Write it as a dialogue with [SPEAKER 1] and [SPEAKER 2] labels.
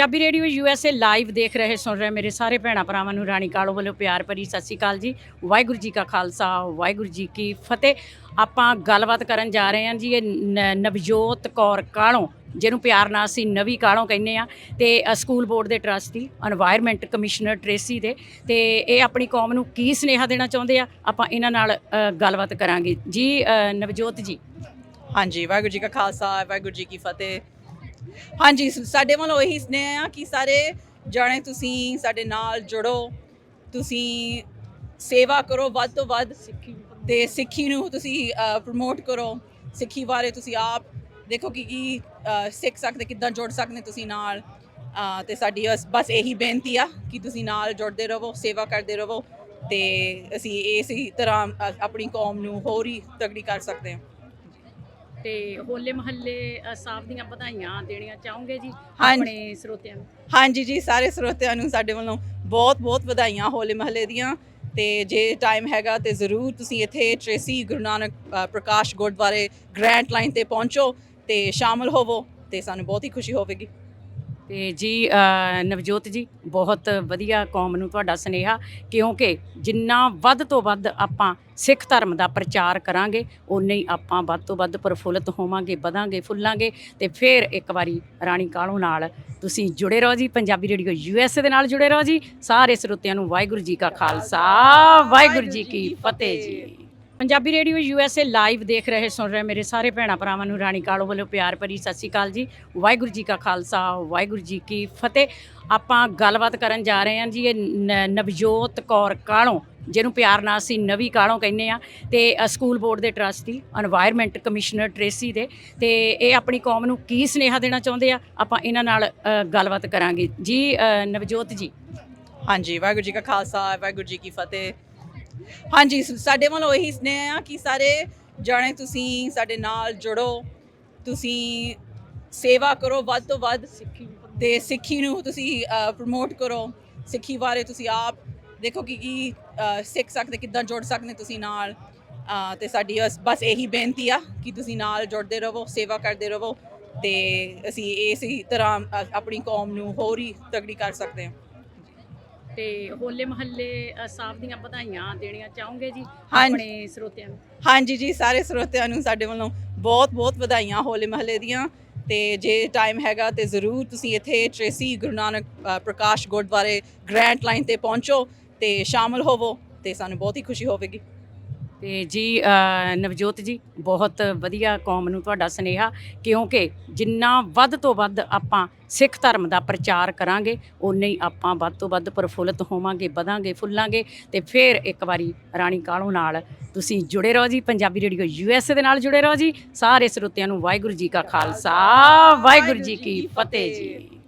[SPEAKER 1] Punjabi radio U S A live ਦੇਖ ਰਹੇ, ਸੁਣ ਰਹੇ ਮੇਰੇ ਸਾਰੇ ਭੈਣਾ ਭਰਾਵਾਂ ਨੂੰ ਰਾਣੀ ਕਾਲੋ ਵੱਲੋਂ ਪਿਆਰ ਭਰੀ ਸਤਿ ਸ੍ਰੀ ਅਕਾਲ ਜੀ। ਵਾਹਿਗੁਰੂ ਜੀ ਕਾ ਖਾਲਸਾ, ਵਾਹਿਗੁਰੂ ਜੀ ਕੀ ਫਤਿਹ। ਆਪਾਂ ਗੱਲਬਾਤ ਕਰਨ ਜਾ ਰਹੇ ਹਾਂ ਜੀ, ਇਹ ਨਵਜੋਤ ਕੌਰ ਕਾਲੋਂ, ਜਿਹਨੂੰ ਪਿਆਰ ਨਾਲ ਅਸੀਂ ਨਵੀ ਕਾਲੋਂ ਕਹਿੰਦੇ ਆ ਤੇ ਸਕੂਲ ਬੋਰਡ ਦੇ ਟਰਸਟੀ এনवायरमेंट ਕਮਿਸ਼ਨਰ ਟ੍ਰੇਸੀ ਦੇ। ਤੇ ਇਹ ਆਪਣੀ ਕੌਮ ਨੂੰ ਕੀ ਸੁਨੇਹਾ ਦੇਣਾ ਚਾਹੁੰਦੇ ਆ, ਆਪਾਂ ਇਹਨਾਂ ਨਾਲ ਗੱਲਬਾਤ ਕਰਾਂਗੇ। ਜੀ ਨਵਜੋਤ ਜੀ।
[SPEAKER 2] ਹਾਂਜੀ, ਵਾਹਿਗੁਰੂ ਜੀ ਕਾ ਖਾਲਸਾ, ਵਾਹਿਗੁਰੂ ਜੀ ਕੀ ਫਤਿਹ। ਹਾਂਜੀ ਸਾਡੇ ਵੱਲੋਂ ਇਹੀ ਸਨੇਹ ਆ ਕਿ ਸਾਰੇ ਜਾਣੇ ਤੁਸੀਂ ਸਾਡੇ ਨਾਲ ਜੁੜੋ ਤੁਸੀਂ ਸੇਵਾ ਕਰੋ ਵੱਧ ਤੋਂ ਵੱਧ ਤੇ ਸਿੱਖੀ ਨੂੰ ਤੁਸੀਂ ਪ੍ਰਮੋਟ ਕਰੋ। ਸਿੱਖੀ ਬਾਰੇ ਤੁਸੀਂ ਆਪ ਦੇਖੋ ਕਿ ਕੀ ਸਿੱਖ ਸਕਦੇ ਕਿੱਦਾਂ ਜੁੜ ਸਕਦੇ ਤੁਸੀਂ ਨਾਲ। ਤੇ ਸਾਡੀ ਬਸ- ਇਹੀ ਬੇਨਤੀ ਆ ਕਿ ਤੁਸੀਂ ਨਾਲ ਜੁੜਦੇ ਰਹੋ ਸੇਵਾ ਕਰਦੇ ਰਹੋ ਤੇ ਅਸੀਂ ਇਸੇ ਤਰ੍ਹਾਂ ਆਪਣੀ ਕੌਮ ਨੂੰ ਹੋਰ ਹੀ ਤਗੜੀ ਕਰ ਸਕਦੇ ਹਾਂ।
[SPEAKER 1] ਤੇ ਹੋਲੇ ਮਹੱਲੇ ਸਾਹਿਬ ਦੀਆਂ ਵਧਾਈਆਂ ਦੇਣੀਆਂ ਚਾਹੋਗੇ ਜੀ। ਆਪਣੇ ਸਰੋਤਿਆਂ ਨੂੰ?
[SPEAKER 2] ਹਾਂਜੀ ਜੀ ਸਾਰੇ ਸਰੋਤਿਆਂ ਨੂੰ ਸਾਡੇ ਵੱਲੋਂ ਬਹੁਤ ਬਹੁਤ ਵਧਾਈਆਂ ਹੋਲੇ ਮਹੱਲੇ ਦੀਆਂ। ਤੇ ਜੇ ਟਾਈਮ ਹੈਗਾ ਤੇ ਜ਼ਰੂਰ ਤੁਸੀਂ ਇੱਥੇ ਟ੍ਰੇਸੀ ਗੁਰੂ ਨਾਨਕ ਪ੍ਰਕਾਸ਼ ਗੁਰਦੁਆਰੇ ਗ੍ਰੈਂਡ ਲਾਈਨ ਤੇ ਪਹੁੰਚੋ ਤੇ ਸ਼ਾਮਲ ਹੋਵੋ ਤੇ ਸਾਨੂੰ ਬਹੁਤ ਹੀ ਖੁਸ਼ੀ ਹੋਵੇਗੀ।
[SPEAKER 1] ਤੇ ਜੀ ਨਵਜੋਤ ਜੀ, ਬਹੁਤ ਵਧੀਆ ਕੌਮ ਨੂੰ ਤੁਹਾਡਾ ਸਨੇਹਾ, ਕਿਉਂਕਿ ਜਿੰਨਾ ਵੱਧ ਤੋਂ ਵੱਧ ਆਪਾਂ ਸਿੱਖ ਧਰਮ ਦਾ ਪ੍ਰਚਾਰ ਕਰਾਂਗੇ ਉਨੇ ਹੀ ਆਪਾਂ ਵੱਧ ਤੋਂ ਵੱਧ ਪ੍ਰਫੁੱਲਤ ਹੋਵਾਂਗੇ, ਵਧਾਂਗੇ, ਫੁੱਲਾਂਗੇ ਤੇ ਫਿਰ ਇੱਕ ਵਾਰੀ ਰਾਣੀ ਕਾਲੋਂ ਨਾਲ ਤੁਸੀਂ ਜੁੜੇ ਰਹੋ ਜੀ, ਪੰਜਾਬੀ ਰੇਡੀਓ ਯੂਐਸਏ ਦੇ ਨਾਲ ਜੁੜੇ ਰਹੋ ਜੀ, ਸਾਰੇ ਸਰੋਤਿਆਂ ਨੂੰ ਵਾਹਿਗੁਰੂ ਜੀ ਕਾ ਖਾਲਸਾ, ਵਾਹਿਗੁਰੂ ਜੀ ਕੀ ਫਤਿਹ ਜੀ। Punjabi radio U S A live ਦੇਖ ਰਹੇ, ਸੁਣ ਰਹੇ ਮੇਰੇ ਸਾਰੇ ਭੈਣਾ ਭਰਾਵਾਂ ਨੂੰ ਰਾਣੀ ਕਾਲੋ ਵੱਲੋਂ ਪਿਆਰ ਭਰੀ ਸਤਿ ਸ੍ਰੀ ਅਕਾਲ ਜੀ। ਵਾਹਿਗੁਰੂ ਜੀ ਕਾ ਖਾਲਸਾ, ਵਾਹਿਗੁਰੂ ਜੀ ਕੀ ਫਤਿਹ। ਆਪਾਂ ਗੱਲਬਾਤ ਕਰਨ ਜਾ ਰਹੇ ਹਾਂ ਜੀ, ਇਹ ਨਵਜੋਤ ਕੌਰ ਕਾਲੋ, ਜਿਹਨੂੰ ਪਿਆਰ ਨਾਲ ਅਸੀਂ ਨਵੀਂ ਕਾਲੋਂ ਕਹਿੰਦੇ ਆ ਤੇ ਸਕੂਲ ਬੋਰਡ ਦੇ ਟਰਸਟੀ এনवायरमेंट ਕਮਿਸ਼ਨਰ ਟ੍ਰੇਸੀ ਦੇ। ਤੇ ਇਹ ਆਪਣੀ ਕੌਮ ਨੂੰ ਕੀ ਸਨੇਹਾ ਦੇਣਾ ਚਾਹੁੰਦੇ ਆ, ਆਪਾਂ ਇਹਨਾਂ ਨਾਲ ਗੱਲਬਾਤ ਕਰਾਂਗੇ। ਜੀ ਨਵਜੋਤ ਜੀ।
[SPEAKER 2] ਹਾਂਜੀ, ਵਾਹਿਗੁਰੂ ਜੀ ਕਾ ਖਾਲਸਾ, ਵਾਹਿਗੁਰੂ ਜੀ ਕੀ ਫਤਿਹ। ਹਾਂਜੀ ਸਾਡੇ ਵੱਲੋਂ ਇਹੀ ਸਨੇਹ ਆ ਕਿ ਸਾਰੇ ਜਾਣੇ ਤੁਸੀਂ ਸਾਡੇ ਨਾਲ ਜੁੜੋ ਤੁਸੀਂ ਸੇਵਾ ਕਰੋ ਵੱਧ ਤੋਂ ਵੱਧ ਤੇ ਸਿੱਖੀ ਨੂੰ ਤੁਸੀਂ ਪ੍ਰਮੋਟ ਕਰੋ। ਸਿੱਖੀ ਬਾਰੇ ਤੁਸੀਂ ਆਪ ਦੇਖੋ ਕਿ ਕੀ ਸਿੱਖ ਸਕਦੇ ਕਿੱਦਾਂ ਜੁੜ ਸਕਦੇ ਤੁਸੀਂ ਨਾਲ। ਤੇ ਸਾਡੀ ਬਸ- ਇਹੀ ਬੇਨਤੀ ਆ ਕਿ ਤੁਸੀਂ ਨਾਲ ਜੁੜਦੇ ਰਹੋ ਸੇਵਾ ਕਰਦੇ ਰਹੋ ਤੇ ਅਸੀਂ ਇਸੇ ਤਰ੍ਹਾਂ ਆਪਣੀ ਕੌਮ ਨੂੰ ਹੋਰ ਹੀ ਤਗੜੀ ਕਰ ਸਕਦੇ ਹਾਂ।
[SPEAKER 1] ਤੇ ਹੋਲੇ ਮਹੱਲੇ ਸਾਹਿਬ ਦੀਆਂ ਵਧਾਈਆਂ ਦੇਣੀਆਂ ਚਾਹੋਗੇ ਜੀ। ਆਪਣੇ ਸਰੋਤਿਆਂ ਨੂੰ?
[SPEAKER 2] ਹਾਂਜੀ ਜੀ ਸਾਰੇ ਸਰੋਤਿਆਂ ਨੂੰ ਸਾਡੇ ਵੱਲੋਂ ਬਹੁਤ ਬਹੁਤ ਵਧਾਈਆਂ ਹੋਲੇ ਮਹੱਲੇ ਦੀਆਂ। ਤੇ ਜੇ ਟਾਈਮ ਹੈਗਾ ਤੇ ਜ਼ਰੂਰ ਤੁਸੀਂ ਇੱਥੇ ਟ੍ਰੇਸੀ ਗੁਰੂ ਨਾਨਕ ਪ੍ਰਕਾਸ਼ ਗੁਰਦੁਆਰੇ ਗ੍ਰੈਂਡ ਲਾਈਨ ਤੇ ਪਹੁੰਚੋ ਤੇ ਸ਼ਾਮਲ ਹੋਵੋ ਤੇ ਸਾਨੂੰ ਬਹੁਤ ਹੀ ਖੁਸ਼ੀ ਹੋਵੇਗੀ।
[SPEAKER 1] ਤੇ ਜੀ ਨਵਜੋਤ ਜੀ, ਬਹੁਤ ਵਧੀਆ ਕੌਮ ਨੂੰ ਤੁਹਾਡਾ ਸਨੇਹਾ, ਕਿਉਂਕਿ ਜਿੰਨਾ ਵੱਧ ਤੋਂ ਵੱਧ ਆਪਾਂ ਸਿੱਖ ਧਰਮ ਦਾ ਪ੍ਰਚਾਰ ਕਰਾਂਗੇ ਉਨੇ ਹੀ ਆਪਾਂ ਵੱਧ ਤੋਂ ਵੱਧ ਪ੍ਰਫੁੱਲਤ ਹੋਵਾਂਗੇ, ਵਧਾਂਗੇ, ਫੁੱਲਾਂਗੇ ਤੇ ਫਿਰ ਇੱਕ ਵਾਰੀ ਰਾਣੀ ਕਾਲੋਂ ਨਾਲ ਤੁਸੀਂ ਜੁੜੇ ਰਹੋ ਜੀ, ਪੰਜਾਬੀ ਰੇਡੀਓ ਯੂਐਸਏ ਦੇ ਨਾਲ ਜੁੜੇ ਰਹੋ ਜੀ, ਸਾਰੇ ਸਰੋਤਿਆਂ ਨੂੰ ਵਾਹਿਗੁਰੂ ਜੀ ਕਾ ਖਾਲਸਾ, ਵਾਹਿਗੁਰੂ ਜੀ ਕੀ ਫਤਿਹ ਜੀ।